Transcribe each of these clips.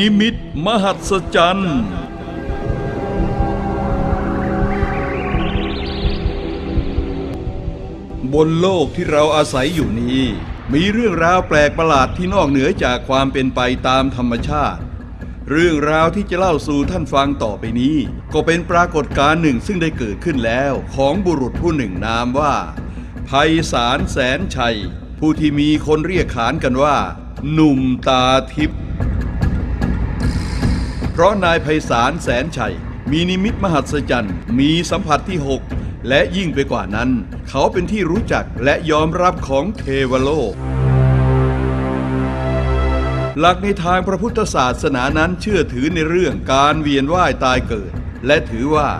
นิมิตมหัศจรรย์บนโลกที่เราอาศัยอยู่นี้ มีเรื่องราวแปลกประหลาดที่นอกเหนือจากความเป็นไปตามธรรมชาติ เรื่องราวที่จะเล่าสู่ท่านฟังต่อไปนี้ ก็เป็นปรากฏการณ์หนึ่งซึ่งได้เกิดขึ้นแล้วของบุรุษผู้หนึ่งนามว่าไพศาลแสนชัย ผู้ที่มีคนเรียกขานกันว่า หนุ่มตาทิพย์ ราะนายไพศาลแสนชัย มีนิมิตมหัศจรรย์ มีสัมผัสที่ 6 และยิ่งไปกว่านั้น เขาเป็นที่รู้จักและยอมรับของเทวโลก หลักในทางพระพุทธศาสนานั้นเชื่อถือในเรื่องการเวียนว่ายตายเกิด และถือว่า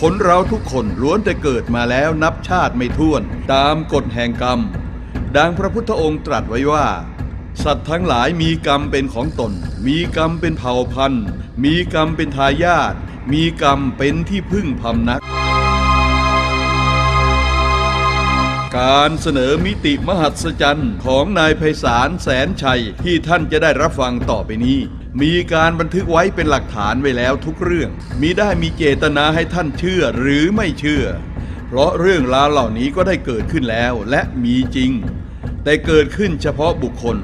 คนเราทุกคนล้วนแต่เกิดมาแล้วนับชาติไม่ถ้วน ตามกฎแห่งกรรม ดังพระพุทธองค์ตรัสไว้ว่า สัตว์ทั้งหลายมีกรรมเป็นของตน มีกรรมเป็นเผ่าพันธุ์ มีกรรมเป็นทายาท มีกรรมเป็นที่พึ่งพำนัก การเสนอมิติมหัศจรรย์ของนายไพศาลแสนชัยที่ท่านจะได้รับฟังต่อไปนี้ มีการบันทึกไว้เป็นหลักฐานไว้แล้วทุกเรื่องมีได้มีเจตนาให้ท่านเชื่อหรือไม่เชื่อ เพราะเรื่องราวเหล่านี้ก็ได้เกิดขึ้นแล้วและมีจริงแต่เกิดขึ้นเฉพาะบุคคล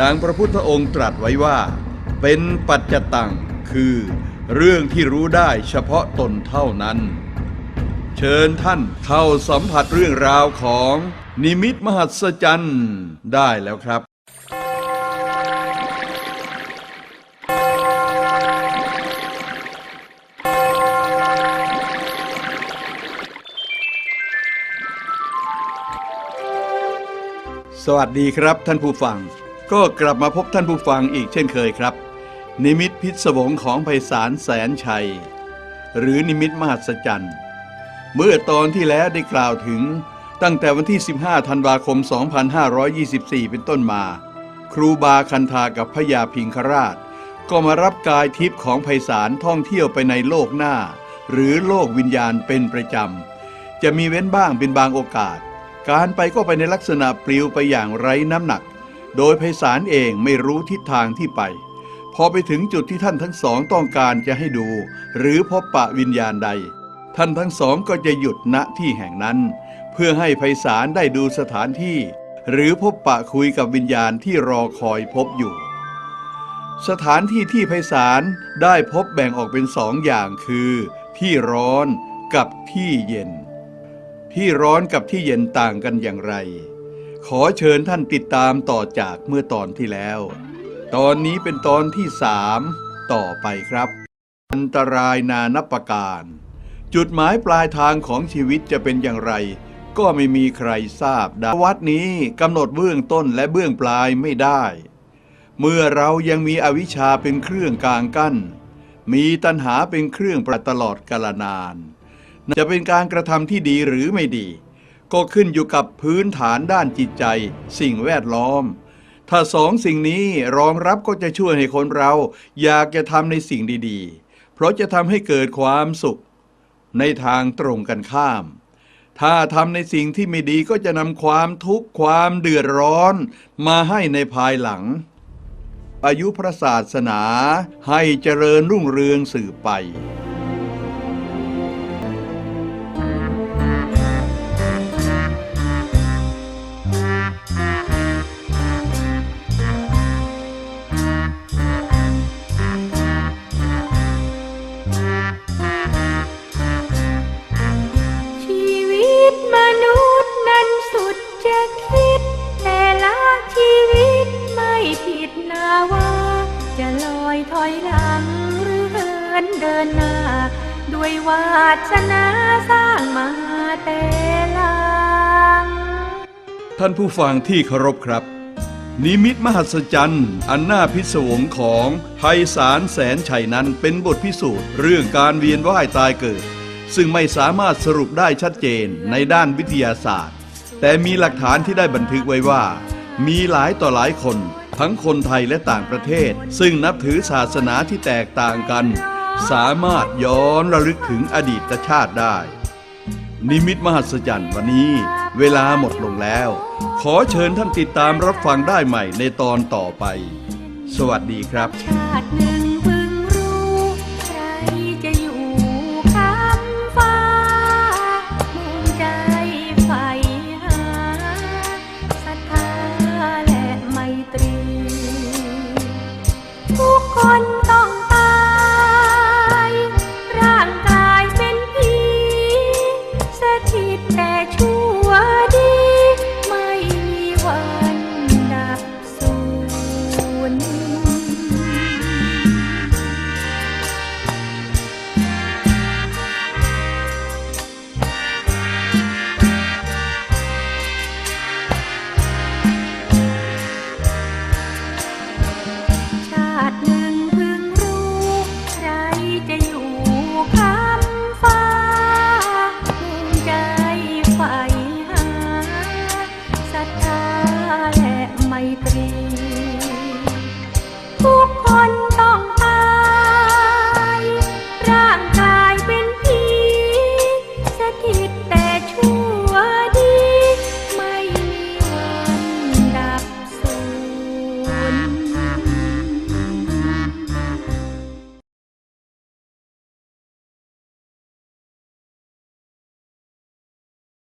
ดังพระพุทธองค์ตรัสไว้ว่า เป็นปัจจตังคือ เรื่องที่รู้ได้เฉพาะตนเท่านั้น เชิญท่านเข้าสัมผัสเรื่องราวของนิมิตมหัศจรรย์ได้แล้วครับสวัสดีครับท่านผู้ฟัง ก็กลับมาพบท่านผู้ฟังอีกเช่นเคยครับ นิมิตพิศวงของไพศาลแสนชัย หรือนิมิตมหัศจรรย์ เมื่อตอนที่แล้วได้กล่าวถึงตั้งแต่วันที่ 15 ธันวาคม 2524 เป็นต้นมา ครูบาคันธากับพญาพิงคราช ก็มารับกายทิพย์ของไพศาลท่องเที่ยวไปในโลกหน้า หรือโลกวิญญาณเป็นประจำ จะมีเว้นบ้างเป็นบางโอกาส การไปก็ไปในลักษณะปลิวไปอย่างไร้น้ำหนัก โดยไพศาลเองไม่รู้ทิศทางที่ไป พอไปถึงจุดที่ท่านทั้งสองต้องการจะให้ดู หรือพบปะวิญญาณใด ท่านทั้งสองก็จะหยุดณที่แห่งนั้น เพื่อให้ไพศาลได้ดูสถานที่ หรือพบปะคุยกับวิญญาณที่รอคอยพบอยู่ สถานที่ที่ไพศาลได้พบแบ่งออกเป็นสองอย่างคือ ที่ร้อนกับที่เย็น ที่ร้อนกับที่เย็นต่างกันอย่างไร ขอเชิญท่านติดตามต่อจากเมื่อตอนที่แล้ว ตอนนี้เป็นตอนที่สามต่อไปครับ อันตรายนานับประการ จุดหมายปลายทางของชีวิตจะเป็นอย่างไร ก็ไม่มีใครทราบด้วัดนี้กำหนดเบื้องต้นและเบื้องปลายไม่ได้ เมื่อเรายังมีอวิชชาเป็นเครื่องกลางกั้น มีตัณหาเป็นเครื่องประตลอดกาลนาน จะเป็นการกระทำที่ดีหรือไม่ดี ก็ขึ้นอยู่กับพื้นฐานด้านจิตใจ สิ่งแวดล้อม ถ้าสองสิ่งนี้รองรับก็จะช่วยให้คนเรา อยากจะทำในสิ่งดีๆ เพราะจะทำให้เกิดความสุข ในทางตรงกันข้าม ถ้าทำในสิ่งที่ไม่ดีก็จะนำความทุกข์ความเดือดร้อนมาให้ในภายหลัง อายุพระศาสนาให้เจริญรุ่งเรืองสืบไป สนาสร้างมาแต่ลัง ท่านผู้ฟังที่เคารพครับ นิมิตมหัศจรรย์อันน่าพิศวงของไพศาลแสนชัยนั้นเป็นบทพิสูจน์เรื่องการเวียนว่ายตายเกิด ซึ่งไม่สามารถสรุปได้ชัดเจนในด้านวิทยาศาสตร์ แต่มีหลักฐานที่ได้บันทึกไว้ว่า มีหลายต่อหลายคน ทั้งคนไทยและต่างประเทศ ซึ่งนับถือศาสนาที่แตกต่างกัน สามารถย้อนระลึกถึงอดีตชาติได้ นิมิตมหัศจรรย์วันนี้ เวลาหมดลงแล้ว ขอเชิญท่านติดตามรับฟังได้ใหม่ในตอนต่อไป สวัสดีครับ ชาติหนึ่งพิ่งรู้ใครจะอยู่ข้ามฟ้ามุ่งใจใฝ่หาศรัทธาและไมตรี ทุกคน Thank you.